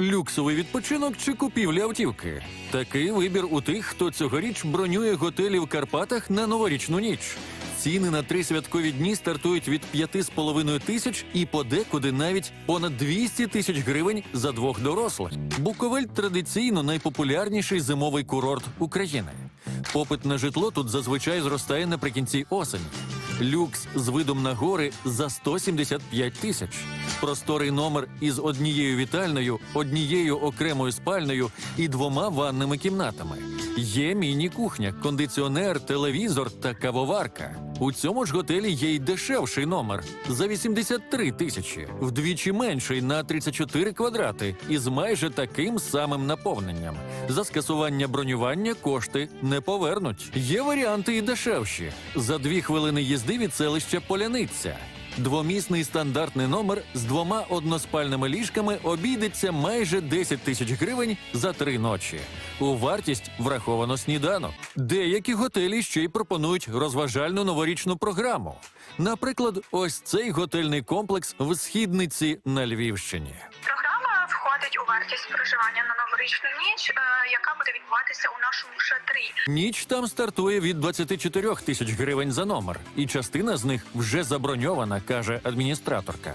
Люксовий відпочинок чи купівля автівки. Такий вибір у тих, хто цьогоріч бронює готелі в Карпатах на новорічну ніч. Ціни на три святкові дні стартують від 5,5 тисяч і подекуди навіть понад 200 тисяч гривень за двох дорослих. Буковель традиційно найпопулярніший зимовий курорт України. Попит на житло тут зазвичай зростає наприкінці осені. Люкс з видом на гори за 175 тисяч. Просторий номер із однією вітальною, однією окремою спальнею і двома ванними кімнатами. Є міні-кухня, кондиціонер, телевізор та кавоварка. У цьому ж готелі є й дешевший номер за 83 тисячі, вдвічі менший на 34 квадрати із майже таким самим наповненням. За скасування бронювання кошти не повернуть. Є варіанти і дешевші. За дві хвилини їзди від селища Поляниця. Двомісний стандартний номер з двома односпальними ліжками обійдеться майже 10 тисяч гривень за три ночі. У вартість враховано сніданок. Деякі готелі ще й пропонують розважальну новорічну програму. Наприклад, ось цей готельний комплекс в східниці на Львівщині. Програма входить у вартість проживання на новорічну ніч, е, яка буде відбуватися у нашому шатрі. Ніч там стартує від 24 тисяч гривень за номер, і частина з них вже заброньована, каже адміністраторка.